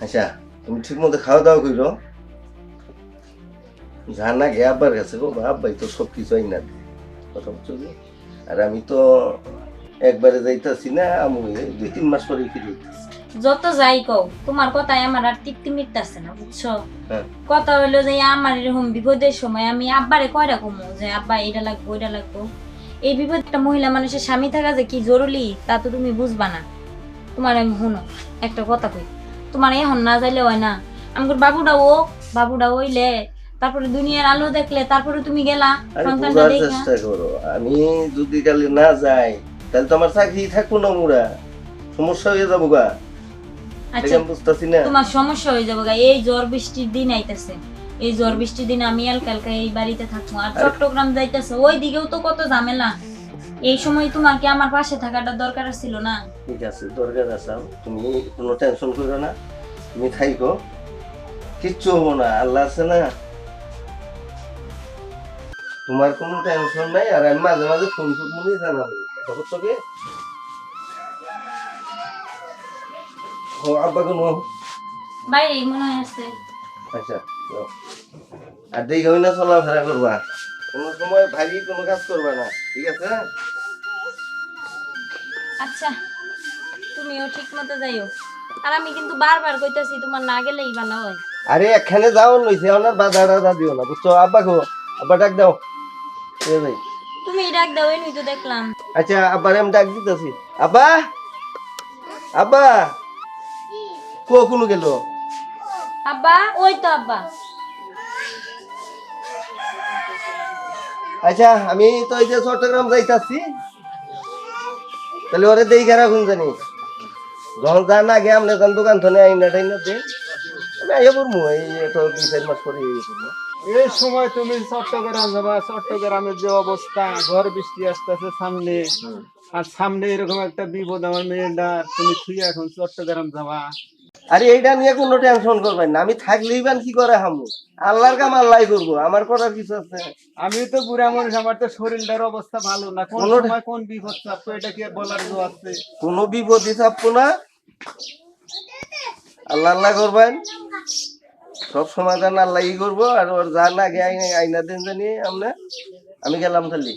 আচ্ছা তুমি ঠিক মতো খাওয়া দাওয়া করো যা না গে আব্বার কাছে গো আব্বাই তো সব কিছু আইনা দেয় কথা বুঝছ কি? আর আমি তো একবারে যাইতাছি না আমি দুই তিন মাস পরে ফিরে যত যাই কও তোমার কথায় আমার আর তৃপ্তি মিটতেছে না বুঝছ? হ্যাঁ। কথা হইল যে আমার এরকম বিপদের সময় আমি আব্বারে কয়টা কমো যে আব্বা এটা লাগবো এটা লাগবো। এই বিপদ একটা মহিলা মানুষের স্বামী থাকা যে কি জরুরি তা তো তুমি বুঝবা না। তোমার আমি শুনো একটা কথা কই। তোমার এখন না যাইলে হয় না। আমার বাবুটা ও বাবুটা হইলে তারপরে দুনিয়ার আলো দেখলে তারপরে তুমি গেলা সন্তানটা দেখা। চেষ্টা করো। আমি যদি কালে না যাই তাহলে তো আমার চাকরি থাকব না মুরা সমস্যা হয়ে যাব গা। আচ্ছা আমি বুঝতেছি না। তোমার সমস্যা হয়ে যাবে গা। এই ঝড় বৃষ্টির দিন আইতেছে। এই জ্বর বৃষ্টির দিন আমি আর কালকে এই বাড়িতে থাকব। আর চট্টগ্রাম যাইতেছে। ওই দিকেও তো কত ঝামেলা। এই সময় তোমাকে আমার পাশে থাকাটা দরকার ছিল না। ঠিক আছে দরকার আছে। তুমি কোনো টেনশন করো না তুমি থাইকো। কিচ্ছু হব না আল্লাহ আছে না। তোমার কোনো টেনশন নাই আর আমি মাঝে মাঝে ফোন করব নি জানাব। কথা বুঝছ কি? ও আব্বা কোনো? বাইরে মনে হয় আছে। আচ্ছা আর দেখে না চলাফেরা করবা। কোনো সময় ভারী কোনো কাজ করবা না ঠিক আছে? আচ্ছা তুমিও ঠিক মতো যাইও। আর আমি কিন্তু বারবার কইতাছি তোমার না গেলেই ভালো হয়। আরে এখানে যাও লইছে ওনার বাধা টাধা দিও না বুঝছ? আব্বা গো আব্বা ডাক দাও। এ ভাই তুমি ডাক দাও এই তো দেখলাম। আচ্ছা আব্বার আমি ডাক দিতেছি। আব্বা! আব্বা! কো কোনো গেল? আব্বা ওই তো আব্বা। আচ্ছা আমি তো এই যে চট্টগ্রাম যাইতাছি। তাহলে ওরে দেই গেরা কোন জানি জল যা না গে আমরা যান দোকান থনে আইনা টাইনা দে আমি আইয়া পড়মু এই তো দুই চার মাস পরে ইয়ে করব। এই সময় তুমি চট্টগ্রাম যাবা চট্টগ্রামের যে অবস্থা ঘর বৃষ্টি আসতেছে সামনে। আর সামনে এরকম একটা বিপদ আমার মেয়েটা তুমি শুয়ে এখন চট্টগ্রাম যাবা। আরে এইটা নিয়ে কোনো টেনশন করবেন না। আমি থাকলেই বান কি করে হামু? আল্লাহর কাম আল্লাহ করব আমার করার কিছু আছে? আমি তো বুড়া মানুষ আমার তো শরীরটার অবস্থা ভালো না। কোন সময় কোন বিপদ চাপতো এটা কি বলার জো আছে? কোনো বিপদই থাকব না। আল্লাহ আল্লাহ করবেন। সব সমাধান আল্লাহ ই করব আর ওর যা না গে আইনা- আইনা দেন জানি আমরা। আমি গেলাম খালি।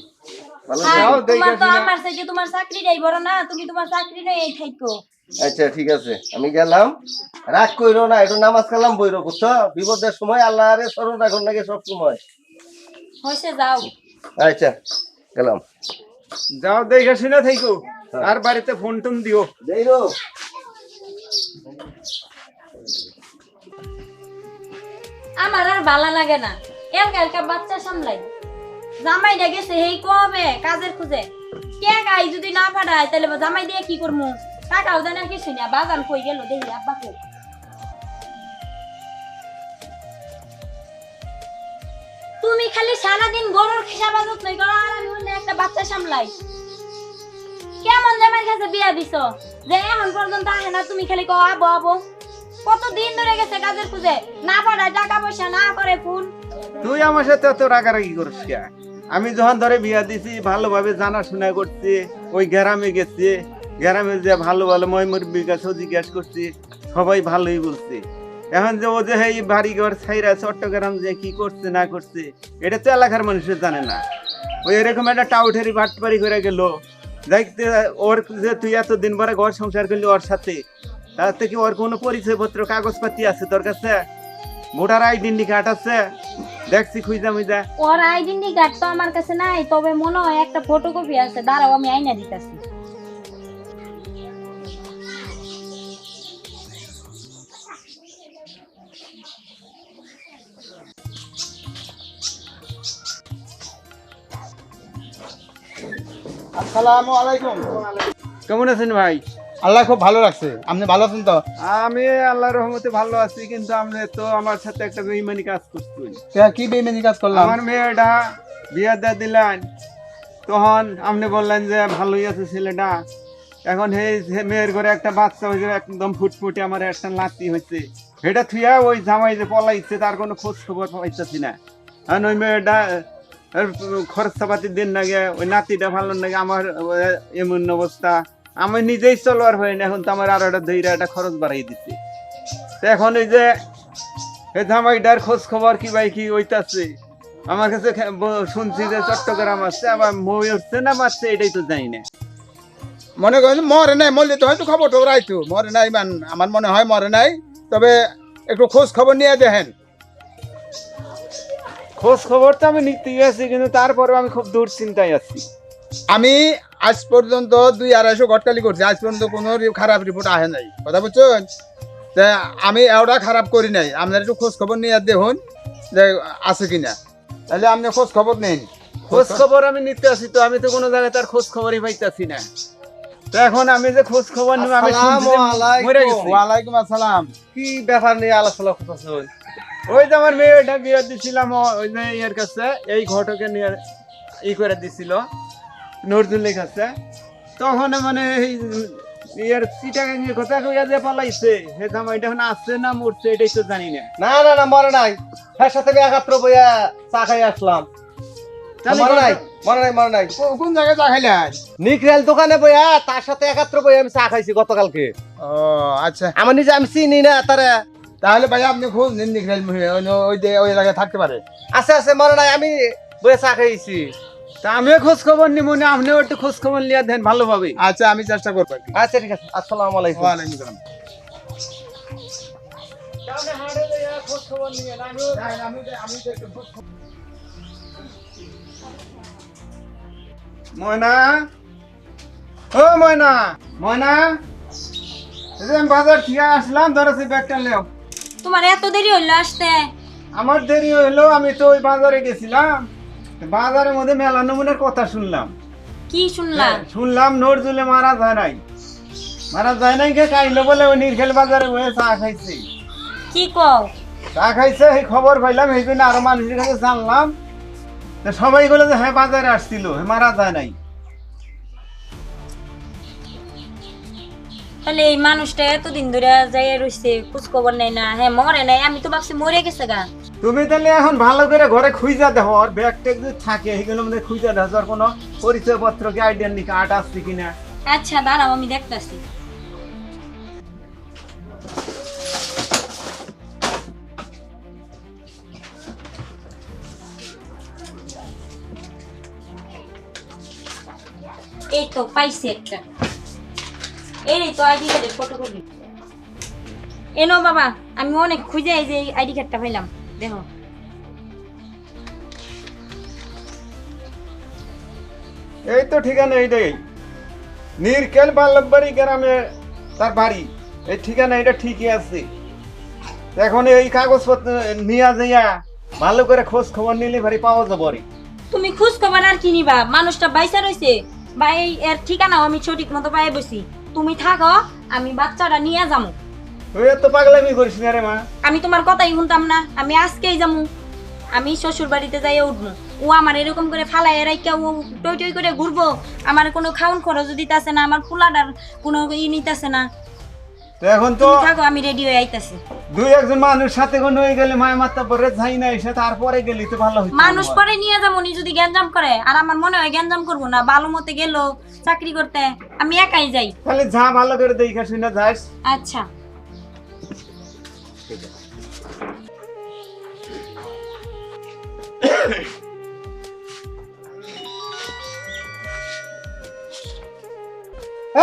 ভালো যাও, দেখে তোমার তো আমার থেকে তোমার চাকরিটাই বড় না তুমি তোমার চাকরি নয় এই থাইকো। আচ্ছা ঠিক আছে। আমি গেলাম। রাগ কইরো না একটু নামাজ কালাম বইরো বুঝছ? বিপদের সময় আল্লাহ আরে স্মরণ রাখুন নাকি সব সময়। হয়েছে যাও। আচ্ছা গেলাম। যাও দেখে শুনে থাইকো। আর বাড়িতে ফোন টোন দিও। যাইরো আমার আর ভালো লাগে না। এলকা এলকা বাচ্চা সামলাই। জামাইটা গেছে হেই কবে? কাজের খুঁজে। কে গাই যদি না পাঠায় তাহলে জামাই দিয়ে কি করব টাকাও দেয় না কিছু না বাগান কই গেল দেখি তুমি খালি সারাদিন গরুর খিসাবাজত নই করো আর আমি অন্য একটা বাচ্চা সামলাই কেমন জামাইয়ের কাছে বিয়া দিছ যে এখন পর্যন্ত আহে না তুমি খালি কো আবো আবো কত দিন ধরে গেছে কাজের খুঁজে না পাঠায় টাকা পয়সা না করে ফোন তুই আমার সাথে এত রাগারাগি করিস আমি যখন ধরে বিয়া দিছি, ভালোভাবে জানাশোনা করছি, ওই গ্রামে গেছি গ্রামে যে ভালো ভালো ময়মুর বিকাশ জিজ্ঞাসা করছি, সবাই ভালোই বলছে। এখন যে ও যে এই বাড়ি ঘর ছাইরা চট্টগ্রাম যে কি করছে, না করছে, এটা তো এলাকার মানুষের জানে না। ওই এরকম একটা টাউঠারি বাটপারি করে গেল। দেখতে ওর যে তুই এতদিন পরে ঘর সংসার করলি ওর সাথে, তার থেকে ওর কোনো পরিচয়পত্র, কাগজপাতি আছে তোর কাছে? ভোটার আইডেন্টি কার্ড আছে? দেখছি খুঁজা মুইজা। ওর আইডেন্টি কার্ড তো আমার কাছে নাই, তবে মনে হয় একটা ফটোকপি আছে, দাঁড়াও আমি আইনা দিতেছি। আসসালামু আলাইকুম। কেমন আছেন ভাই? আল্লাহ খুব ভালো লাগছে আপনি ভালো আছেন তো? আমি আল্লাহর রহমতে ভালো আছি কিন্তু আপনি তো আমার সাথে একটা বেইমানি কাজ করছেন তা কি বেমেনি কাজ করলাম? আমার মেয়েটা বিয়ে দিয়ে দিলেন তখন আপনি বললেন যে ভালোই আছে ছেলেটা। এখন এই মেয়ের ঘরে একটা বাচ্চা হয়েছে একদম ফুটফুটে আমার একটা নাতি হয়েছে। এটা থুয়া ওই জামাই যে পলাইছে তার কোনো খোঁজ খবর পাইতেছি না। আর ওই মেয়েটা খরচাপাতি দিন লাগে ওই নাতিটা ভালো লাগে আমার এমন অবস্থা। আমি নিজেই চলবার হয় না, এখন তো আমার আরও একটা ধৈর্য, একটা খরচ বাড়াই দিচ্ছে তো এখন এই যে এই খোঁজ খবর কি ভাই, কি হইতাছে? আমার কাছে শুনছি যে চট্টগ্রাম আসছে, আবার মই উঠছে না মারছে, এটাই তো জানি না। মনে করেন মরে নাই, মরলে তো হয়তো খবর টবর আইতো। মরে নাই মান, আমার মনে হয় মরে নাই। তবে একটু খোঁজ খবর নিয়ে দেখেন। খোঁজ খবর তো আমি নিতেই আছি কিন্তু তারপরেও আমি খুব দুশ্চিন্তায় আছি। আমি আজ পর্যন্ত দুই আড়াইশো ঘটকালি করছি আজ পর্যন্ত কোনো খারাপ রিপোর্ট আহে নাই। কথা বুঝছেন? যে আমি এওটা খারাপ করি নাই। আপনার একটু খোঁজ খবর নিয়ে দেখুন যে আছে কিনা। তাহলে আপনি খোঁজ খবর নেন। খোঁজ খবর আমি নিতে আসি তো আমি তো কোনো জায়গায় তার খোঁজ খবরই পাইতাছি না। তো এখন আমি যে খোঁজ খবর নিব আমি ওয়ালাইকুম আসসালাম। কি ব্যাপার নিয়ে আলোচনা করতেছে ওই যে আমার মেয়েটা বিয়ে দিছিলাম ওই যে ইয়ের কাছে এই ঘটকে নিয়ে ই করে দিছিল নজরুলের কাছে। তখন মানে এই ইয়ের চিটাকে নিয়ে কথা কইয়া যে পালাইছে হে জামাইটা এখন আসছে না মরছে এটাই তো জানি না। না না না মরে নাই। হ্যাঁ সাথে আমি একাত্র বইয়া চা খাই আসলাম। মরে নাই মরে নাই মরে নাই। কোন জায়গায় চা নিকরেল দোকানে বইয়া তার সাথে একাত্র বইয়া আমি চা খাইছি গতকালকে। ও আচ্ছা। আমার নিজে আমি চিনি না তারা তাহলে ভাই আপনি খুব নিন নিখিল ওই ওই এলাকায় থাকতে পারে। আছে আছে মরে নাই আমি বইয়া চা খাইছি। তা আমিও খোঁজ খবর নিব না আপনিও একটু খোঁজ খবর লিয়া দেন ভালোভাবে আচ্ছা আমি চেষ্টা করব আচ্ছা ঠিক আছে আসসালামু আলাইকুম। ওয়ালাইকুম আসসালাম ময়না? ও ময়না ময়না। বাজার থেকে আসলাম ধরেছি ব্যাগটা নেও তোমার এত দেরি হইল আসতে? আমার দেরি হইল আমি তো ওই বাজারে গেছিলাম। বাজারের মধ্যে মেলা নমুনের কথা শুনলাম। কি শুনলাম শুনলাম নজরুলে মারা যায় নাই। মারা যায় নাই কে কাইলো বলে ওই নির্খেল বাজারে বসে চা খাইছে। কি কও? চা খাইছে এই খবর পাইলাম এই জন্য আরও মানুষের কাছে জানলাম। তো সবাই বলে যে হ্যাঁ বাজারে আসছিল হে মারা যায় নাই। তাহলে এই মানুষটা এতদিন ধরে যাই রইছে খোঁজ খবর নেই না। হ্যাঁ মরে নাই আমি তো ভাবছি মরে গেছে গা। তুমি তাহলে এখন ভালো করে ঘরে খুঁজা দেখো আর ব্যাগ ট্যাগ যদি থাকে সেগুলোর মধ্যে খুঁজা দেখো আর কোনো পরিচয় পত্র কি আইডেন্টি কার্ড আসছে কিনা। আচ্ছা দাঁড়াও আমি দেখতাছি। এই তো পাইছি একটা। এই তো আইডি কার্ডের ফটোকপি এনো বাবা আমি অনেক খুঁজে এই যে আইডি কার্ডটা পাইলাম দেখো। এই তো ঠিকানা এইটাই। নিরকেল বাল্লভবাড়ি গ্রামে তার বাড়ি। এই ঠিকানা এটা ঠিকই আছে। এখন এই কাগজপত্র নিয়ে যাইয়া ভালো করে খোঁজ খবর নিলে ভারি পাওয়া যাব রে। তুমি খোঁজ খবর আর কি নিবা? মানুষটা বাইসা রইছে। বা এই এর ঠিকানাও আমি সঠিক মতো পাই বসি। তুমি থাকো আমি বাচ্চাটা নিয়ে যাব তুই পাগলামি করিস না রে মা। আমি তোমার কথাই শুনতাম না আমি আজকেই যাব আমি শ্বশুর বাড়িতে যাই উঠবো ও আমার এরকম করে ফালাই রাইকা ও টই টই করে ঘুরবো। আমার কোনো খাউন খরচ দিতেছে না আমার ফুলাটার কোনো ই নিতেছে না। তো এখন তো থাকো আমি রেডি হয়ে আইতাছি। দুই একজন মানুষ সাথে কোনো হয়ে গেলে মায়ের মাথা পরে যাই না এসে তারপরে গেলি তো ভালো হইতো মানুষ পরে নিয়ে যাব নি যদি গ্যাঞ্জাম করে আর আমার মনে হয় গ্যাঞ্জাম করব না ভালো মতে গেল চাকরি করতে আমি একাই যাই। তাহলে যা ভালো করে দেখে শুনে যাস। আচ্ছা।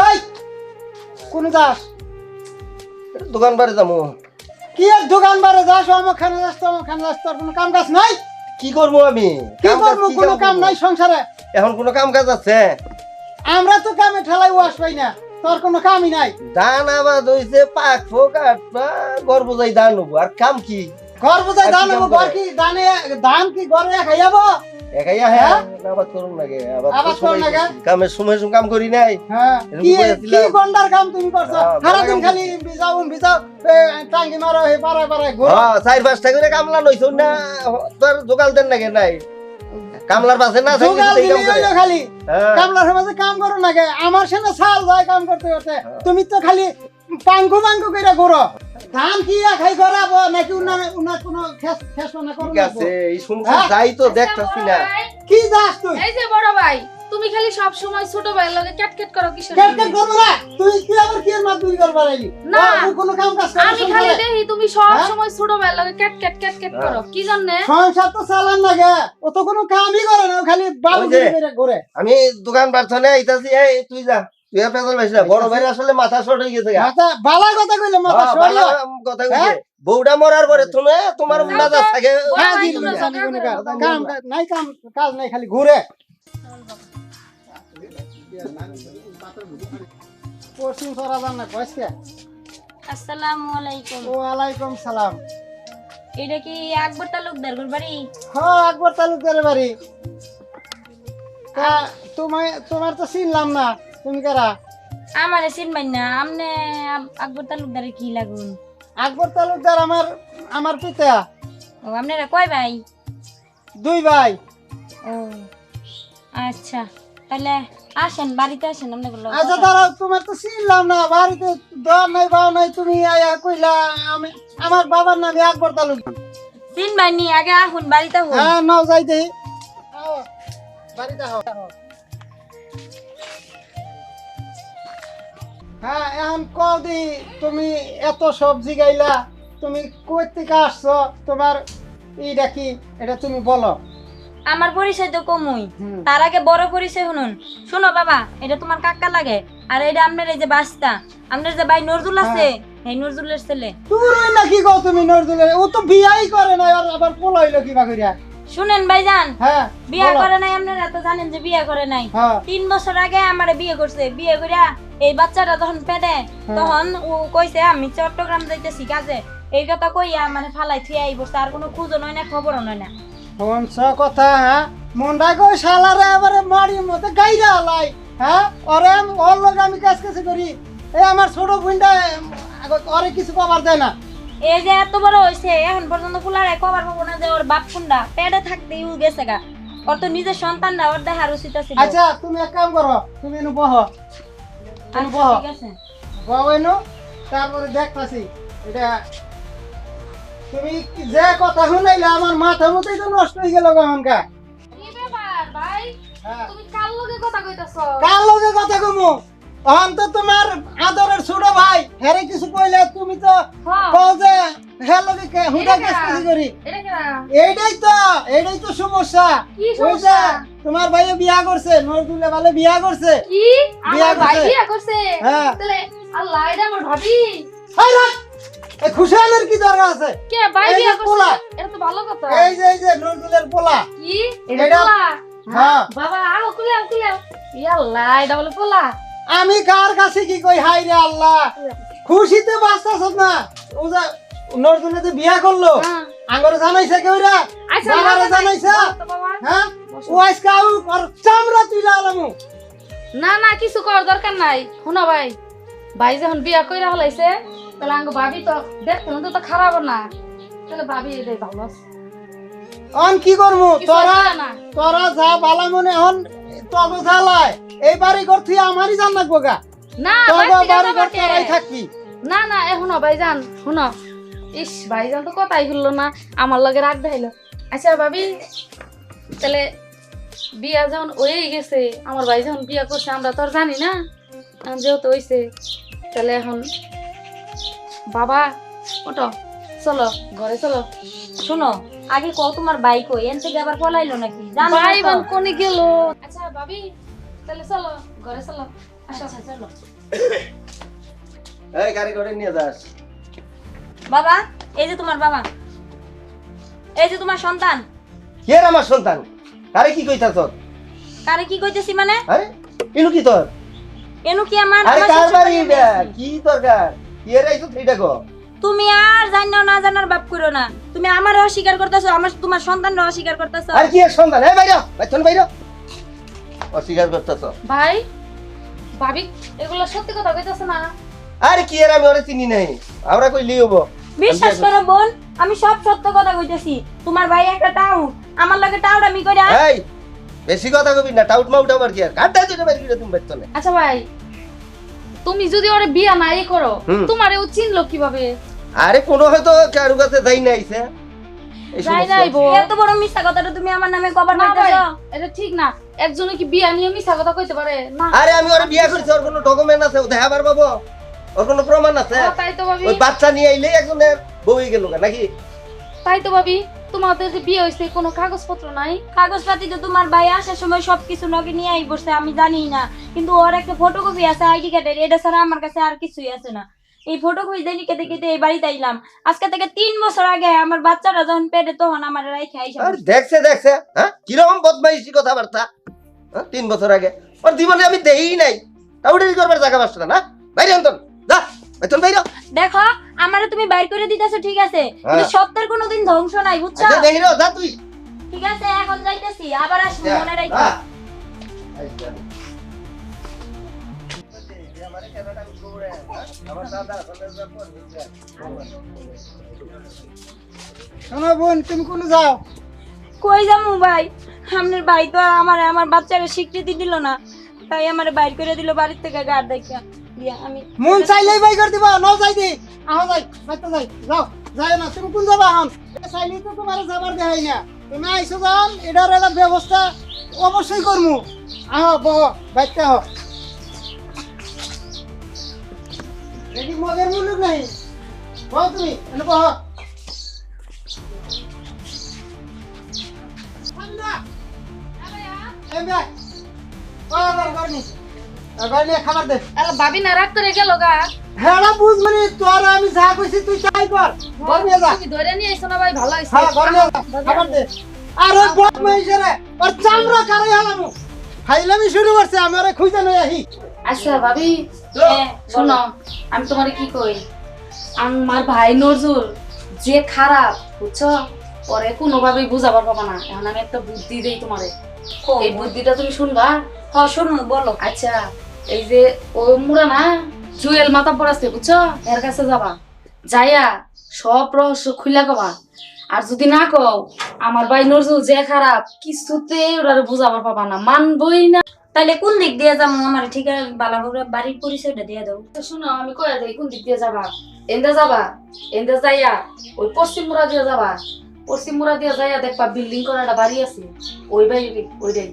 এই কোন যাস দোকান বাড়ি যাব। কি আর দোকান বারে যাস অমুক খানে যাস তমুক খানে যাস তোর কোনো কাম কাজ নাই? কি করব আমি? কি করব? কোনো কাম নাই সংসারে। এখন কোনো কাম কাজ আছে? আমরা তো কামে ঠেলাই ওয়াস পাই না। তোর কোনো কামই নাই। ধান আবাদ হইছে পাক ফোক আটপা গর্ব যাই হব। আর কাম কি? আর কি ধান হব? ঘর কি? ধানে ধান কি ঘরে খাইয়াবো? একাই হ্যাঁ? আবাদ করুন লাগে আবাদ আবাদ করুন লাগে? কামের সময় সময় কাম করি নাই। হ্যাঁ। কি কি গন্ডার কাম তুমি করছ? হ্যাঁ, খালি বিজাও বিজাও টাঙ্গি মারো হে পাড়ায় পাড়ায় ঘুরো হ্যাঁ চার পাঁচটা করে কামলা নইছ না তোর জোগাল দেন নাকি নাই? কামলার পাশে না কাম করে। খালি। কামলার সমাজে কাম করো না আমার সামনে সাল যায় কাম করতে করতে। তুমি তো খালি পাঙ্কু করে ঘুরো। ধান কি খাই করাবো নাকি উন্না উন্না কোনো খেস খেস না করো ঠিক আছে এই শুনছি হ্যাঁ? যাই তো দেখতাছি না। কি যাস তুই? এই যে বড় ভাই তুমি খালি সব সময় ছোট ভাইয়ের লগে ক্যাট ক্যাট করো কিসের কেট কেট জন্য? না? তুই কি আবার কি এর মাধ্যমে করবার আইলি না। তুই কোনো কাম কাজ করছিস আমি খালি দেখি তুমি সব হ্যাঁ? সময় ছোট ভাইয়ের লগে করো কি জন্যে? সংসার তো চালান না ও তো কোনো কামই করে না ও খালি বাবু ওই ঘুরে। আমি দোকান বাড়ছনে আইতাছি এই তুই যা। বড় ভাই আসলে মাথা শর্ট হয়ে গেছে মাথা বালা কথা কইলে মাথা হ্যাঁ, কথা কইছে। বউটা মরার পরে তুমি তোমার থাকে। হ্যাঁ, কাম কাজ- নাই কাম কাজ নাই খালি ঘুরে। পশ্চিম সরা যান না কয়েছে আসসালামু আলাইকুম। ও আলাইকুম সালাম। এটা কি আকবর তালুকদার ঘর বাড়ি? হ্যাঁ আকবর বাড়ি। তা তোমায় তোমার তো চিনলাম না। তুমি কারা? আমারে চিনবেন না আমনে আকবর তালুকদারের কি লাগুন? আকবর তালুকদার আমার আমার পিতা। ও আপনারা কয় ভাই? দুই ভাই। ও আচ্ছা তাহলে আসেন বাড়িতে আসেন আপনাদের আচ্ছা দাঁড়াও তোমার তো চিনলাম না বাড়িতে দর নাই বাও নাই তুমি আয়া কইলা আমি আমার বাবার নামে আকবর তালুকদার। চিনবেন নি আগে আহুন বাড়িতে হ্যাঁ নাও যাই দেই বাড়িতে হও হ্যাঁ এখন কদি তুমি এত সবজি গাইলা তুমি কই থেকে আসছো? তোমার এইটা কি? এটা তুমি বলো। আমার পরিচয় তো কমই। তার আগে বড় পরিচয় শুনুন। শুনো বাবা এটা তোমার কাকা লাগে। আর এটা আপনার এই যে বাস্তা আপনার যে ভাই নজরুল আছে এই নজরুলের ছেলে। তুই নাকি গো তুমি নজরুলের? ও তো বিয়াই করে না আর আবার পলাইলো কিবা করিয়া? শুনেন ভাইজান হ্যাঁ বিয়ে করে নাই আপনারা তো জানেন যে বিয়ে করে নাই। হ্যাঁ। তিন বছর আগে আমারে বিয়ে করছে বিয়ে করিয়া এই বাচ্চাটা যখন পেটে তখন ও কইছে আমি চট্টগ্রাম যাইতেছি কাজে। এই কথা কইয়া মানে ফালাই থুই আই বসে আর কোনো খুঁজো নয় না খবরও নয় না। শুনছ কথা হ্যাঁ? মন্ডা কই শালারে এবারে মারির মতো গাইরা লাই হ্যাঁ? ওরে ওর লোক আমি কাজ কাছে করি। এই আমার ছোট বোনটা ওরে কিছু পাবার দেয় না। এই যে এত বড় হইছে এখন পর্যন্ত ফুলারে কবার পাবো না যে ওর বাপ কোনটা পেটে থাকতে ইউ গেছে গা। ওর তো নিজের সন্তান না ওর দেখার উচিত আছে আচ্ছা তুমি এক কাম করো তুমি এনু বহ। তুমি বহ। ঠিক আছে। বহ এনু তারপরে দেখতাছি এটা তুমি যে কথা শুনাইলে আমার মাথা মতোই তো নষ্ট হয়ে গেল গহনকা কি ব্যাপার ভাই? হ্যাঁ। তুমি লগে কথা কইতাছো? কার লগে কথা কমু? অহন তো তোমার আদরের ছোট ভাই। হ্যারে কিছু কইলে তুমি তো হ্যাঁ। কও যে হ্যাঁ লগে কে হুদা এটা কারা? করি। এইটাই তো এইটাই তো সমস্যা। কি সমস্যা? তোমার ভাইয়ে বিয়া করছে নজরুলে ভালো বিয়া করছে। কি? বিয়া ভাই করছে। বিয়া করছে? হ্যাঁ। তাহলে আল্লাহ এটা আমার ভাবি। এই রাখ! এই খুশালের কি দরকার আছে? কে ভাই বিয়া করছে? এটা তো ভালো কথা। এই যে এই যে নজরুলের পোলা। কি? এটা পোলা? হ্যাঁ। বাবা আও কুলে আও কুলে আল্লাহ এটা বলে পোলা। আমি কার কাছে কি কই? হাই রে আল্লাহ। খুশিতে বাঁচতেছ না। ও যে নজরুলে যে বিয়া করল হ্যাঁ। আঙ্গরে জানাইছে কেউরা আচ্ছা বাবারে বাবা, জানাইছে? তো। হ্যাঁ? ও আজকে আউক আর চামড়া তুইলা আলামু। না না কিছু করার দরকার নাই। শোনো ভাই ভাই যখন বিয়া কইরা হলাইছে তাহলে আঙ্গ ভাবি তো দেখতে মতো তো খারাপ না। তাহলে ভাবি এটাই ভালো। অন কি করব তোরা। তোরা যা বালা মনে হন তবে জ্বালায় এই বাড়ি ঘর তুই আমারই জান লাগবো গা। না তবে বাড়ি ঘর। তোরাই থাকবি। না না এ শুনো ভাইজান শুনো। ইস ভাইজান তো কথাই শুনলো না আমার লগে রাগ দেখাইলো। আচ্ছা ভাবি তাহলে বিয়া যখন হয়েই গেছে আমার ভাই যখন বিয়া করছে আমরা তো আর জানি না যেহেতু হয়েছে তাহলে এখন বাবা ওটো চলো ঘরে চলো। শুনো আগে কও তোমার বাইক কই এন থেকে আবার পলাইলো নাকি? জানো ভাই? কোনে গেল? আচ্ছা ভাবি তাহলে চলো ঘরে চলো। আচ্ছা চলো। এই গাড়ি করে নিয়ে যাস। বাবা এই যে তোমার বাবা। এই যে তোমার সন্তান। কে রে আমার সন্তান? আরে কি কইতাছ? কারে কি কইতেছি মানে? আরে ইনু কি তোর? এনু কি আমার আরে কার বাড়ি। কি দরকার? কি এর আইছো এইটা কো তুমি আর জানো না জানার বাপ করো না। তুমি আমার অস্বীকার করতেছো আমার তোমার সন্তান অস্বীকার করতেছো। আর কি এর সন্তান? এই বাইরে বাইতন বাইরে অস্বীকার করতেছ? ভাই ভাবি এগুলো সত্যি কথা কইতাছ না। আরে কি এর আমি ওরে চিনি নাই? আমরা কইলি হব? বিশ্বাস করো বোন আমি সব সত্য কথা কইতেছি। তোমার ভাই একটা টাউ আমার লাগে টাউড আমি কইরা এই বেশি কথা কবি না টাউট মাউট আবার কি আর? কাটটা যেটা বাইরে গিয়ে তুমি বাইতনে আচ্ছা ভাই তুমি যদি ওরে বিয়া নাই করো তোমারে ও চিনলো কীভাবে? আরে কোনো হয়তো কারু কাছে যাই না আইছে এই যাই নাই বউ। এত বড় মিথ্যা কথাটা তুমি আমার নামে কবার না ভাই এটা ঠিক না। একজনে কি বিয়া নিয়ে মিছা কথা কইতে পারে? না। আরে আমি ওর বিয়া করছি ওর কোনো ডকুমেন্ট আছে? ও দেখাবার পাবো? ওর কোনো প্রমাণ আছে? তাই তো ভাবি। ওই বাচ্চা নিয়ে আইলে একজনের বই গেল নাকি? তাই তো ভাবি তোমাদের যে বিয়ে হয়েছে কোনো কাগজপত্র নাই? কাগজপাতি তো তোমার ভাই আসার সময় সবকিছু নগে নিয়ে আই বসে আমি জানি না। কিন্তু ওর একটা ফটোকপি আছে আইডি কার্ডের এটা ছাড়া আমার কাছে আর কিছুই আছে না। এই ফটোকপি দেখে কেটে কেটে এই বাড়িতে আইলাম। আজকে থেকে তিন বছর আগে আমার বাচ্চারা যখন পেটে তখন আমার রাইখে আইসা আর দেখছে দেখছে হ্যাঁ? কীরকম বদমাইশি কথাবার্তা হ্যাঁ? তিন বছর আগে। ওর জীবনে আমি দেই নাই। তাউডারি করবার জায়গা পাচ্ছ না না? বাইরে অন্তন বেতন বাইরে দেখো আমারে তুমি বাইর করে দিতেছো ঠিক আছে? কিন্তু হ্যাঁ। সত্যের কোনোদিন ধ্বংস নাই বুঝছ? আচ্ছা দেখি যা তুই। ঠিক আছে এখন যাইতেছি আবার আসব মনে রাখো আমার শোনো বোন তুমি কোনো যাও? কই যামু ভাই? তো আমার আমার বাচ্চারা স্বীকৃতি দিল না। তাই আমার বাইর করে দিল বাড়ির থেকে গাড় দেখিয়া। মন চাইলেই বাই করে দিবা ন যাই দি। আহ যাই বাইতে যাই, যাও। যাই না, তুমি কোন যাবা এটা চাইলেই তো তোমার যাবার দেখাই না। তুমি আইসো যান এটার একটা ব্যবস্থা অবশ্যই করমু আহ, বহ বাইতে আহ। দেখি মগের মুলুক বহ তুমি এনে বহ ঠান্ডা গর গরনি গরনি খাবার দে। এলা ভাবি না রাগ করে গেল গা। হ্যাঁ বুঝ মানে তোর আমি যা কইছি তুই তাই কর। গরমি যা। তুমি ধরে নিয়ে আইছো না ভাই ভালো হইছে। হ্যাঁ গরমি যা খাবার দে। আর ওই বট মহিষেরে ওর চামড়া কারাই হালামু? ফাইলামি শুরু করছে আমি ওরে খুঁজে লই আহি। আচ্ছা ভাবি হ্যাঁ, শোনো আমি তোমারে কি কই? আমার ভাই নজরুল যে খারাপ বুঝছ? পরে কোনোভাবেই বুঝাবার পাবা না। এখন আমি একটা বুদ্ধি দেই তোমারে। এই বুদ্ধিটা তুমি শুনবা? হ শুনুন বলো। আচ্ছা এই যে ও মুরা না জুয়েল মাথা পড়াছে বুঝছ? এর কাছে যাবা। যাইয়া সব রহস্য খুলে কবা। আর যদি না কও আমার ভাই নজরুল যে খারাপ কিছুতে ওরা বুঝাবার পাবা না মানবই না। তাইলে কোন দিক দিয়ে যাব? আমার ঠিক আছে বালা করে বাড়ির পরিচয়টা দিয়ে দাও। শুনো আমি কয়ে দেই কোন দিক দিয়ে যাবা? এন্দা যাবা এন্দা যাইয়া ওই পশ্চিম দিয়ে যাবা। পশ্চিম মুরা দিয়ে যাইয়া দেখবা বিল্ডিং করা একটা বাড়ি আছে। ওই বাড়ি ওইটাই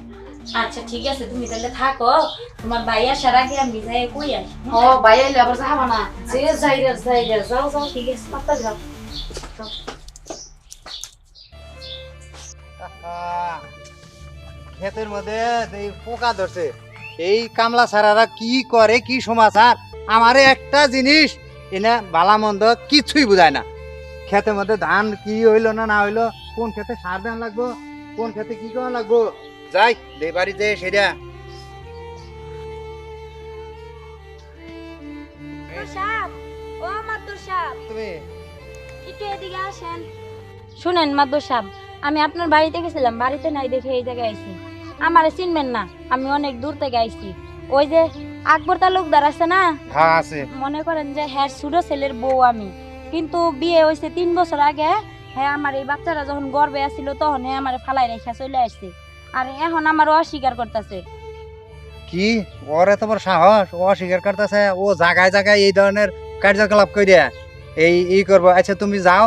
আচ্ছা ঠিক আছে তুমি তাহলে থাকো। তোমার ভাই আসার আগে আমি যাই কই আসি ও ভাই আইলে আবার যাবা না। যে যাই রে যাই রে যাও যাও ঠিক আছে পাত্তা যাও। ক্ষেতের মধ্যে এই পোকা ধরছে এই কামলা সারারা কি করে কি সমাচার? আমারে একটা জিনিস এনে বালা মন্দ কিছুই বুঝায় না। ক্ষেতের মধ্যে ধান কি হইল না না হইল কোন ক্ষেতে সার ধান লাগবো কোন খেতে কি করা লাগবো? যাই দে বাড়িতে সেটা। সাপ ও মাতুর সাপ। তুমি একটু এদিকে আসেন। শুনেন মাদুর সাহেব আমি আপনার বাড়িতে গেছিলাম বাড়িতে নাই দেখে এই জায়গায় আইছি। আমারে চিনবেন না আমি অনেক দূর থেকে আইছি। ওই যে আকবর তালুকদার আছে না? হ্যাঁ আছে। মনে করেন যে হ্যাঁ ছোট ছেলের বউ আমি। কিন্তু বিয়ে হয়েছে তিন বছর আগে। হ্যাঁ আমার এই বাচ্চারা যখন গর্বে আসছিল তখন হ্যাঁ আমার ফালাই রেখা চলে আসছে। আর এখন আমার অস্বীকার করতেছে। কি? ওর এত বড় সাহস? ও অস্বীকার করতেছে? ও জায়গায় জায়গায় এই ধরনের কার্যকলাপ করে এই ই করব। আচ্ছা তুমি যাও।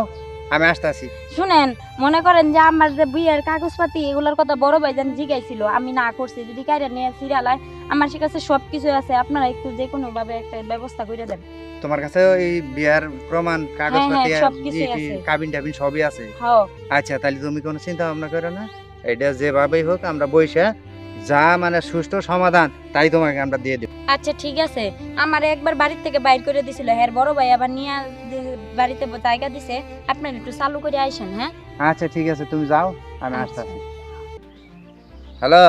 আমি আসতেছি। শুনেন মনে করেন যে আমার যে বিয়ের কাগজপাতি এগুলোর কথা বড় ভাইজান জিগাইছিল আমি না করছি যদি কাইরা নিয়ে সিরিয়ালায় আমার সে কাছে সব কিছু আছে আপনারা একটু যে কোনো ভাবে একটা ব্যবস্থা করে দেন। তোমার কাছে এই বিয়ার প্রমাণ কাগজপাতি হ্যাঁ, ই- আছে। কাবিন টাবিন সবই আছে। হ্যাঁ আচ্ছা তাহলে তুমি কোনো চিন্তা ভাবনা করো না এটা যেভাবেই হোক আমরা বইসা যা মানে সুষ্ঠু সমাধান তাই তোমাকে আমরা দিয়ে দেব। আচ্ছা ঠিক আছে। আমার একবার বাড়ির থেকে বাইর করে দিছিল হ্যাঁ বড় ভাই আবার নিয়ে বাড়িতে জায়গা দিছে আপনার একটু চালু করে আইসেন হ্যাঁ? আচ্ছা ঠিক আছে তুমি যাও আমি আচ্ছা। আসতেছি। হ্যালো?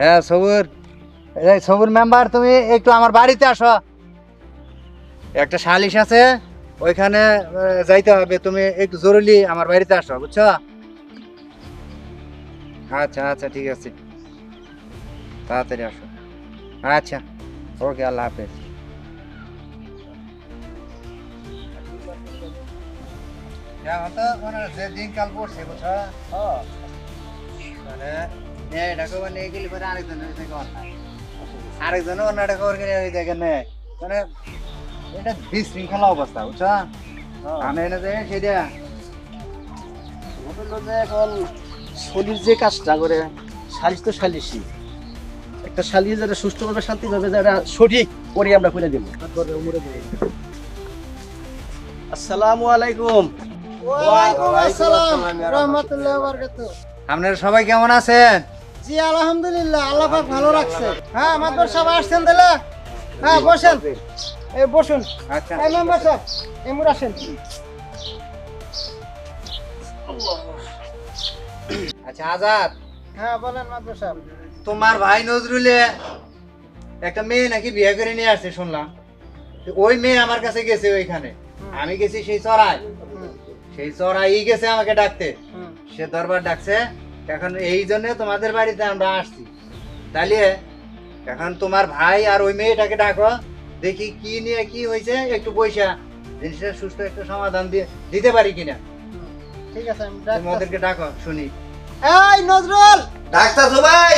হ্যাঁ সবুর। এই সবুর মেম্বার তুমি একটু আমার বাড়িতে আসো। একটা সালিশ আছে ওইখানে যাইতে হবে তুমি একটু জরুরি আমার বাড়িতে আসো বুঝছ? আচ্ছা আচ্ছা ঠিক আছে। তাড়াতাড়ি আসো। আচ্ছা ওকে আল্লাহ হাফেজ। এখন তো মানে যে দিনকাল পড়ছে বুঝছ? মানে এটাকে মানে এগুলি করে আরেকজন আরেকজন অন্যটা খবর কিনে ওই দেখেন মানে এটা বিশৃঙ্খলা অবস্থা বুঝছ? আমি এনে যে সেটা এখন শরীর যে কাজটা করে সালিশ তো সালিশি একটা সালিশ যারা সুষ্ঠুভাবে শান্তিভাবে যারা সঠিক করে আমরা করে দেবো আসসালামু আলাইকুম। ওয়ালাইকুম আসসালাম রহমতুল্লাহ বারকাতুহ। আপনারা সবাই কেমন আছেন? জি আলহামদুলিল্লাহ আল্লাহ পাক ভালো রাখছে। হ্যাঁ মাদবর সাহেব আসছেন তাহলে? হ্যাঁ বসেন। এই বসুন। আচ্ছা। এই মেম্বার সাহেব এমুর আসেন। আচ্ছা আজাদ। হ্যাঁ বলেন সাহেব। তোমার ভাই নজরুলে একটা মেয়ে নাকি বিয়ে করে নিয়ে আসছে শুনলাম। ওই মেয়ে আমার কাছে গেছে ওইখানে। আমি গেছি সেই চড়াই। হুম, সেই চড়াই গেছে আমাকে ডাকতে। সে দরবার ডাকছে এখন এই জন্য তোমাদের বাড়িতে আমরা আসছি। তাহলে এখন তোমার ভাই আর ওই মেয়েটাকে ডাকো দেখি কি নিয়ে কি হয়েছে একটু বৈশা জিনিসটা সুস্থ একটা সমাধান দিয়ে দিতে পারি কিনা। ঠিক আছে আমি তুমি ডাকতাছি। ওদেরকে ডাকো শুনি। এই নজরুল! ডাক্তার ভাই?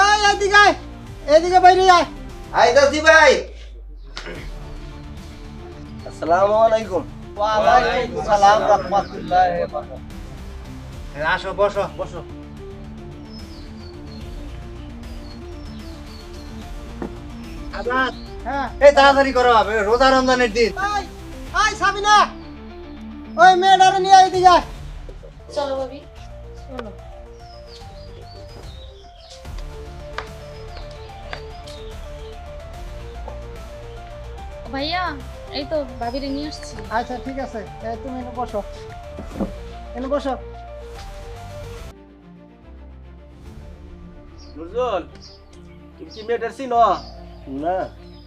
এই এদিকে আয়, এদিকে বাইরে আয়। আইতাছি ভাই। আসসালামু আলাইকুম। আসো বসো বসো। হ্যাঁ। এই তাড়াতাড়ি করো রোজা রমজানের দিন। এই আয় সাবিনা। ওই মেয়েটারে নিয়ে আয় এদিকে চলো। ভাইয়া এই তো ভাবিরে নিয়ে আসছি। আচ্ছা ঠিক আছে। তুমি এনে বসো। এনে বসো। নুরজল তুমি কি মেয়েটার চিনো? না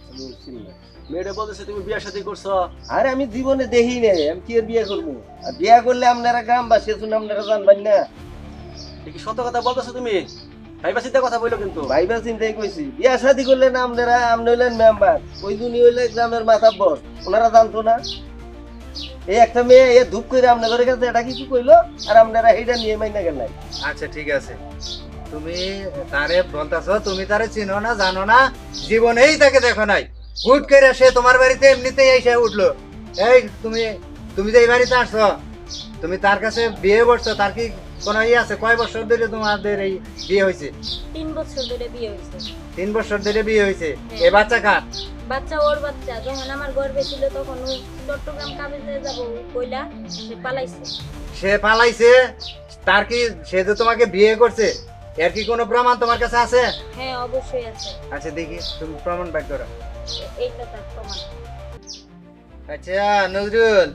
আমি চিনি না। মেয়েটা বলতেছে তুমি বিয়ে শাদী করছ? আরে আমি জীবনে দেখি নাই। আমি কি আর বিয়ে করব? আর বিয়ে করলে আপনারা গ্রামবাসী আছেন আপনারা জানবেন না। কি সত্য কথা বলতেছো তুমি? ভাইবা চিন্তা কথা বলল কিন্তু। ভাইবা চিন্তাই কইছি। বিয়া শাদি করলে না আপনারা আপনি হইলেন মেম্বার। ওই হইলে গ্রামের মাথা বস ওনারা জানতো না। এই একটা মেয়ে এ ধূপ করে আপনাদের কাছে এটা কিছু কইলো? আর আপনারা এইটা নিয়ে মাইনা গেল আচ্ছা ঠিক আছে। তুমি তারে বলতেছো তুমি তারে চিনো না জানো না জীবনেই তাকে দেখো নাই। হুট করে সে তোমার বাড়িতে এমনিতেই এসে উঠল। এই তুমি তুমি যে এই বাড়িতে আসছো তুমি তার কাছে বিয়ে করছ তার কি কোনো ইয়ে আছে? কয় বছর ধরে তোমাদের এই বিয়ে হয়েছে? তিন বছর ধরে বিয়ে হয়েছে। তিন বছর ধরে বিয়ে হয়েছে। এ বাচ্চা কার? বাচ্চা ওর বাচ্চা। যখন আমার গর্ভে ছিল তখন ও চট্টগ্রাম কাবিজে যাব কইলা সে পালাইছে। সে পালাইছে? তার কি সে যে তোমাকে বিয়ে করছে এর কি কোনো প্রমাণ তোমার কাছে আছে? হ্যাঁ অবশ্যই আছে। আচ্ছা দেখি তুমি প্রমাণ ব্যাক করো। এইটা তার প্রমাণ। আচ্ছা নজরুল।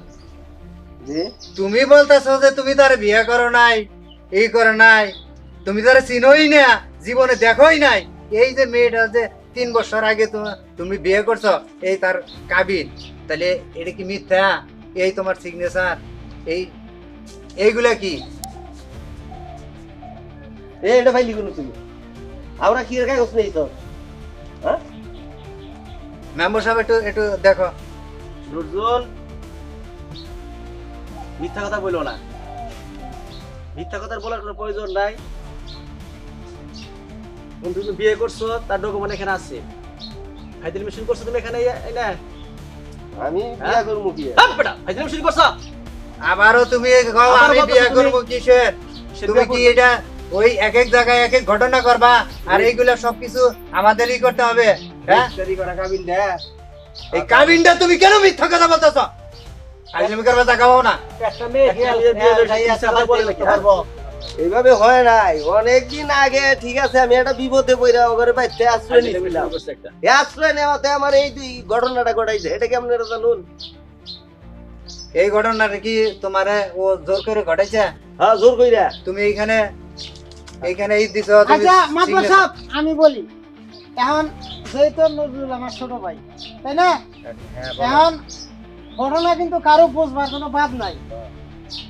তুমি বলতেছো যে তুমি তার বিয়ে করো নাই এই করো নাই তুমি তার চিনোই না জীবনে দেখোই নাই। এই যে মেয়েটা যে তিন বছর আগে তুমি বিয়ে করছ এই তার কাবিন তাহলে এটা কি মিথ্যা? এই তোমার সিগনেচার এই এইগুলা কি? এ এটা ফাইলি কোনো তুমি। আমরা কি কাগজ নেই তো হ্যাঁ? মেম্বার সাহেব একটু একটু দেখো। মিথ্যা কথা বলল না। মিথ্যা কথা বলার কোনো প্রয়োজন নাই। তুমি তুমি বিয়ে করছ তার ডকুমেন্ট এখানে আছে। ফাইদিল মেশিন করছ তুমি এখানে না? আমি হ্যাঁ? বিয়া করব কি? আর? বেটা ফাইদিল মেশিন করছ? আবারও তুমি আমি বিয়ে করব কিসের? তুমি কি এটা ওই এক এক জায়গায় এক এক ঘটনা করবা? আর এইগুলা সবকিছু আমাদেরই করতে হবে। হ্যাঁ? এই কাবিনটা তুমি কেন মিথ্যা কথা বলতেছ? এইভাবে হয় নাই। অনেকদিন আগে ঠিক আছে আমি একটা বিপদে পড়া ওখানে বাইতে আশ্রয় নিয়েছিলাম আশ্রয় নেওয়াতে আমার এই দুই ঘটনাটা ঘটাইছে। এটা কি আপনারা জানুন? এই ঘটনাটা কি তোমারে ও জোর করে ঘটাইছে? হ্যাঁ জোর কইরা। তুমি এইখানে এইখানে এই দিছ আচ্ছা সাহেব আমি বলি। এখন যেহেতু নজরুল আমার ছোট ভাই তাই না? হ্যাঁ, এখন ঘটনা কিন্তু কারও বুঝবার কোনো বাদ নাই।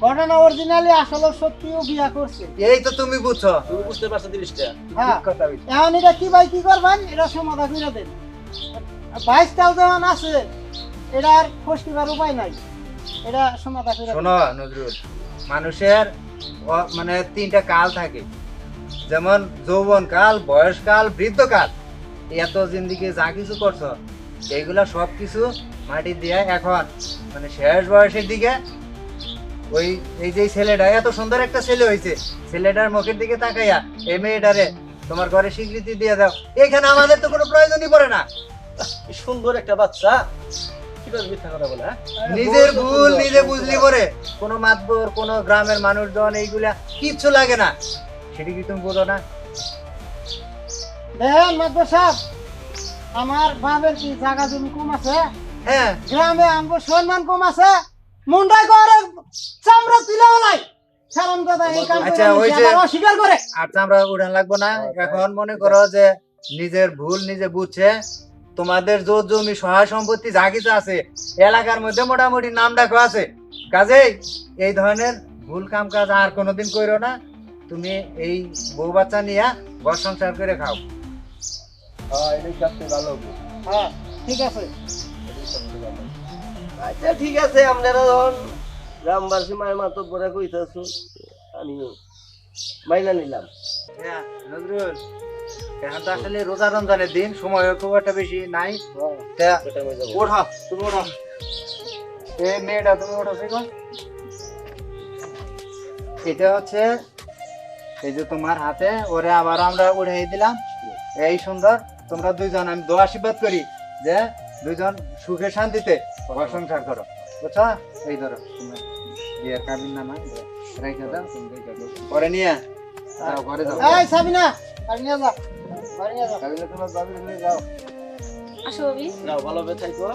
ঘটনা অরিজিনালি আসলে সত্যিও বিয়া করছে। এই তো তুমি বুঝছ। তুমি বুঝতে পারছ জিনিসটা। হ্যাঁ। এখন এটা কি ভাই কি করবেন? এটা সমাধান করে দেন। বাইশটাও যখন আছে এটা আর ফসকিবার উপায় নাই। এটা সমাধান করে শোনো নজরুল। মানুষের মানে তিনটা কাল থাকে। যেমন যৌবন কাল বয়স কাল বৃদ্ধকাল এত জিন্দিগি যা কিছু করছ এইগুলা সব কিছু মাটি দিয়ে এখন মানে শেষ বয়সের দিকে ওই এই যে ছেলেটা এত সুন্দর একটা ছেলে হয়েছে। ছেলেটার মুখের দিকে তাকাইয়া এই মেয়েটারে তোমার ঘরে স্বীকৃতি দিয়ে দাও। এখানে আমাদের তো কোনো প্রয়োজনই পড়ে না। সুন্দর একটা বাচ্চা। হ্যাঁ? নিজের ভুল নিজে বুঝলি পরে। কোনো মাতবর কোনো গ্রামের মানুষজন এইগুলা কিচ্ছু লাগে না। সেটা কি তুমি না? দেখেন মাদবর সাহেব আমার বাপের কি জায়গা জমি কম আছে? হ্যাঁ গ্রামে আমগো সম্মান কম আছে মুন্ডাই করে চামড়া তুলে ওলাই সালাম দাদা এই কাম আচ্ছা, করে ওই যে- অস্বীকার করে। আর আমরা উড়ান লাগবো না। এখন মনে করো যে নিজের ভুল নিজে বুঝছে তোমাদের জোর জমি সহায় সম্পত্তি যা কিছু আছে এলাকার মধ্যে মোটামুটি নাম ডাকো আছে। কাজেই এই ধরনের ভুল কাম কাজ আর কোনোদিন করো না। তুমি এই বউ বাচ্চা নিয়ে ঘর সংসার করে খাও। হ্যাঁ। হ্যাঁ ঠিক আছে। আচ্ছা ঠিক আছে আপনারা যখন গ্রামবাসী মায়ের মাতো পরে কইতেছো আমি মাইনা নিলাম। হ্যাঁ নজরুল এখন তো আসলে রোজা রমজানের দিন সময় খুব একটা বেশি নাই। এটা ওঠা তুমি ওঠা। এই মেয়েটা তুমি ওঠো শিখো। এটা হচ্ছে এই যে তোমার হাতে ওরে আবার আমরা উঠাই দিলাম। এই সুন্দর তোমরা দুইজন আমি দোয়া আশীর্বাদ করি যে দুইজন সুখে শান্তিতে সংসার করো। বুঝছ? এই ধরো বিয়ের কাবিন না রেখে দাও পরে নিয়ে ঘরে যাও। এই সাবিনা বাড়ি নিয়ে যাও বাড়ি নিয়ে যাও। কাবিনে তোমার নিয়ে যাও। আসো ভাবি যাও ভালোভাবে থাকো।